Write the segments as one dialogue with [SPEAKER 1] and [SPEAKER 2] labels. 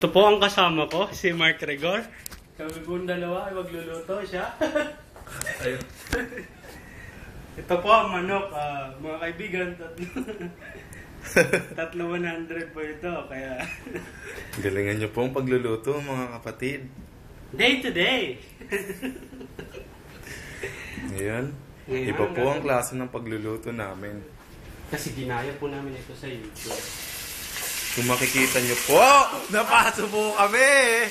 [SPEAKER 1] Ito po ang kasama ko, si Mark Regor. Kami pong dalawa ay magluluto siya.
[SPEAKER 2] Ayun.
[SPEAKER 1] Ito po ang manok, ah, mga kaibigan. Tatlo, tatlo 100 po ito, kaya
[SPEAKER 2] Galingan niyo po ang pagluluto, mga kapatid.
[SPEAKER 1] day to day.
[SPEAKER 2] Ngayon,
[SPEAKER 1] Ngayon,
[SPEAKER 2] iba po ang klase ng pagluluto namin.
[SPEAKER 1] Kasi ginaya po namin ito sa YouTube.
[SPEAKER 2] Kung makikita niyo po, napaso po kami!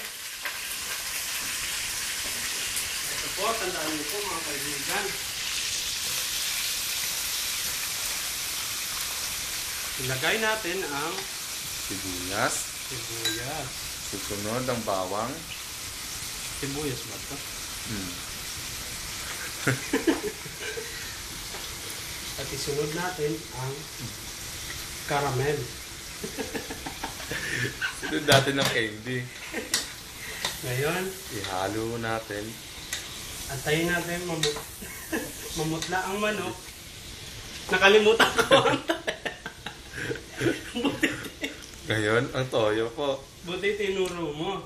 [SPEAKER 1] Ito po, tandaan niyo po mga kaibigan. Ilagay natin ang
[SPEAKER 2] Sibuyas,
[SPEAKER 1] sibuyas.
[SPEAKER 2] susunod ang bawang.
[SPEAKER 1] Sibuyas ba ito?
[SPEAKER 2] Hmm.
[SPEAKER 1] At isunod natin ang caramel.
[SPEAKER 2] Sunod natin ng candy.
[SPEAKER 1] Ngayon,
[SPEAKER 2] Ihalo natin.
[SPEAKER 1] antayin natin mamut mamutla ang manok. Nakalimutan ko ang
[SPEAKER 2] Ngayon, ang toyo po.
[SPEAKER 1] buti tinuro mo.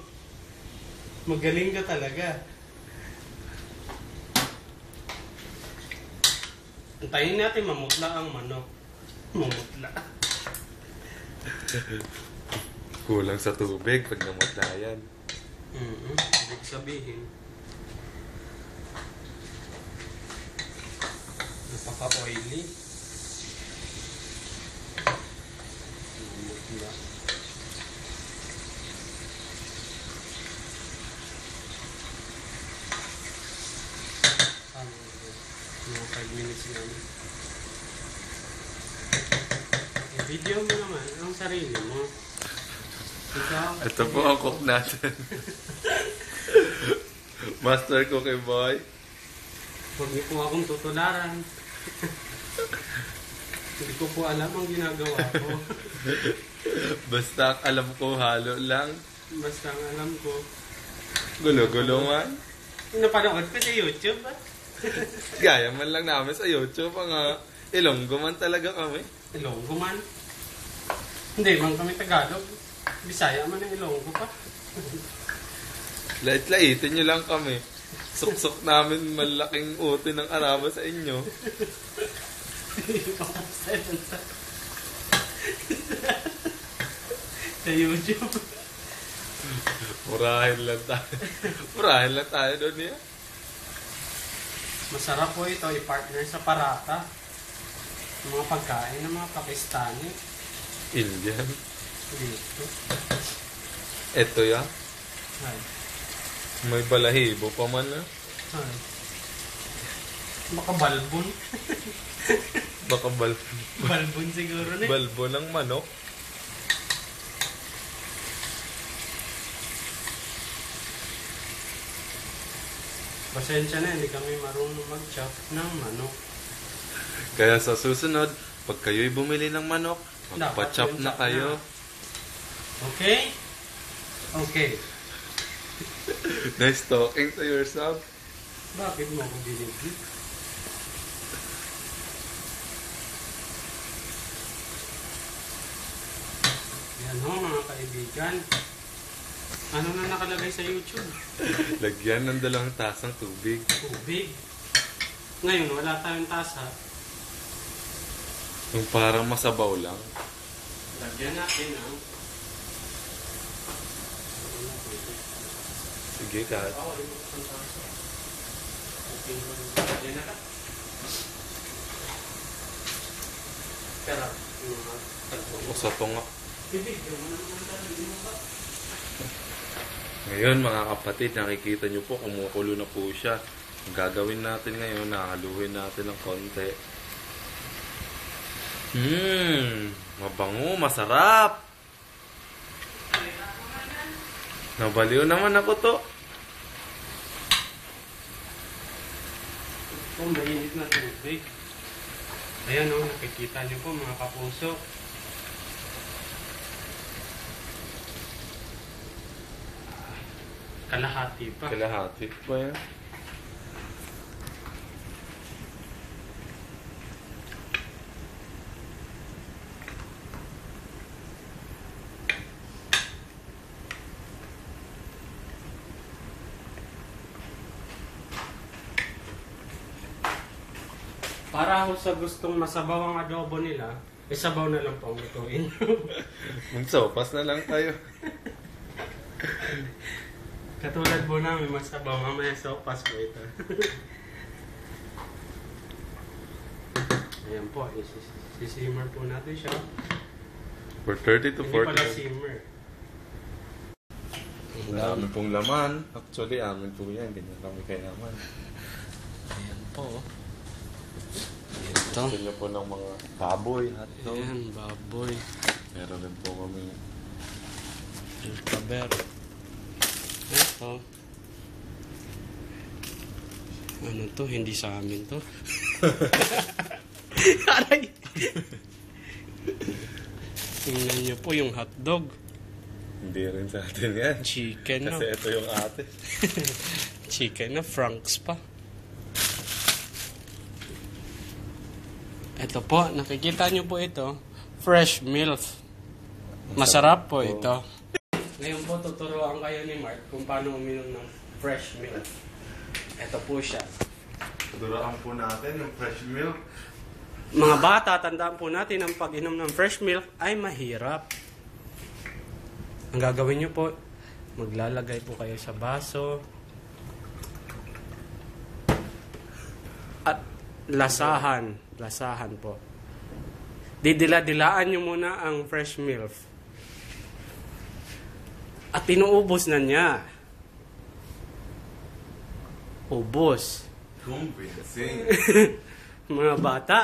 [SPEAKER 1] Magaling ka talaga. Antayin natin mamutla ang manok. Mamutla.
[SPEAKER 2] Kulang sa tubig pag namutla yan.
[SPEAKER 1] Mm-hmm. Ibig sabihin, napaka-oily. Mamutla. Ano, mga 5 minutes lang. I-video mo naman ang sarili mo. Ikaw,
[SPEAKER 2] Ito po ang cook natin. Master cookie boy.
[SPEAKER 1] Huwag niyo po akong tutularan. Hindi ko po alam ang ginagawa ko.
[SPEAKER 2] Basta alam ko halo lang.
[SPEAKER 1] Basta ang alam ko.
[SPEAKER 2] Gulo-gulo man.
[SPEAKER 1] Napanood ko sa YouTube. ah.
[SPEAKER 2] Gaya man lang namin sa YouTube ang uh, Ilonggo man talaga kami.
[SPEAKER 1] Ilonggo man. Hindi man kami Tagalog. Bisaya man ang Ilonggo pa.
[SPEAKER 2] Lait-laitin nyo lang kami. Suksok namin malaking uti ng araba sa inyo.
[SPEAKER 1] sa YouTube.
[SPEAKER 2] Murahin lang tayo. Murahin lang tayo doon niya.
[SPEAKER 1] Masarap po ito i-partner sa parata. Mga pagkain ng mga Pakistani.
[SPEAKER 2] Indian.
[SPEAKER 1] Dito.
[SPEAKER 2] Ito ya.
[SPEAKER 1] Ay.
[SPEAKER 2] May balahibo pa man ah. na.
[SPEAKER 1] Ay. Baka balbon.
[SPEAKER 2] Baka bal
[SPEAKER 1] balbon siguro na.
[SPEAKER 2] balbo ng manok.
[SPEAKER 1] Pasensya na, hindi kami marunong mag-chop ng manok.
[SPEAKER 2] Kaya sa susunod, pag kayo'y bumili ng manok, magpa-chop na kayo.
[SPEAKER 1] Okay? Okay.
[SPEAKER 2] Nice talking to yourself.
[SPEAKER 1] Bakit mo ako binigyan? Yan ho, mga kaibigan. Ano na nakalagay sa YouTube?
[SPEAKER 2] Lagyan ng dalawang tasang tubig.
[SPEAKER 1] Tubig. Ngayon, wala tayong tasa.
[SPEAKER 2] Yung parang masabaw lang.
[SPEAKER 1] Lagyan natin ang...
[SPEAKER 2] Sige, kahit.
[SPEAKER 1] Tasa. Okay, lagyan na ka. Pero, yung mga tagpo-
[SPEAKER 2] Usa to nga.
[SPEAKER 1] Bibigyan mo naman tayo mo ba?
[SPEAKER 2] Ngayon mga kapatid, nakikita nyo po, kumukulo na po siya. Ang gagawin natin ngayon, nakaluhin natin ng konti. Mmm, mabango, masarap. Nabaliw naman ako to.
[SPEAKER 1] Kung mainit na tubig. Ayan o, nakikita niyo po mga kapuso. Kalahati pa.
[SPEAKER 2] Kalahati pa yan.
[SPEAKER 1] Para ako sa gustong masabaw ang adobo nila, isabaw na lang po ang lutuin.
[SPEAKER 2] Magsopas na lang tayo.
[SPEAKER 1] Katulad po namin, masabaw mamaya sopas po ito. Ayan po, isis- sisimmer po natin siya.
[SPEAKER 2] For 30 to
[SPEAKER 1] Hindi pala
[SPEAKER 2] 40.
[SPEAKER 1] simmer.
[SPEAKER 2] Ang dami pong laman. Actually, amin po yan. Ganyan kami kayaman.
[SPEAKER 1] Ayan po.
[SPEAKER 2] Gusto
[SPEAKER 1] Ito.
[SPEAKER 2] niyo po ng mga baboy, hotdog.
[SPEAKER 1] Ayan, baboy.
[SPEAKER 2] Meron din po kami.
[SPEAKER 1] Ilkaber. Ito. Ano to? Hindi sa amin to. Aray! Tingnan niyo po yung hotdog.
[SPEAKER 2] Hindi rin sa atin yan.
[SPEAKER 1] Chicken, no?
[SPEAKER 2] Kasi ito yung ate.
[SPEAKER 1] Chicken na, franks pa. Ito po, nakikita niyo po ito. Fresh milk. Masarap po ito. Ngayon po, tuturuan kayo ni Mark kung paano uminom ng fresh milk. Ito po siya.
[SPEAKER 2] Duraan po natin yung fresh milk.
[SPEAKER 1] Mga bata, tandaan po natin ang pag-inom ng fresh milk ay mahirap. Ang gagawin niyo po, maglalagay po kayo sa baso. At lasahan, lasahan po. Didila-dilaan niyo muna ang fresh milk. At inuubos na niya. Ubos. Mga bata,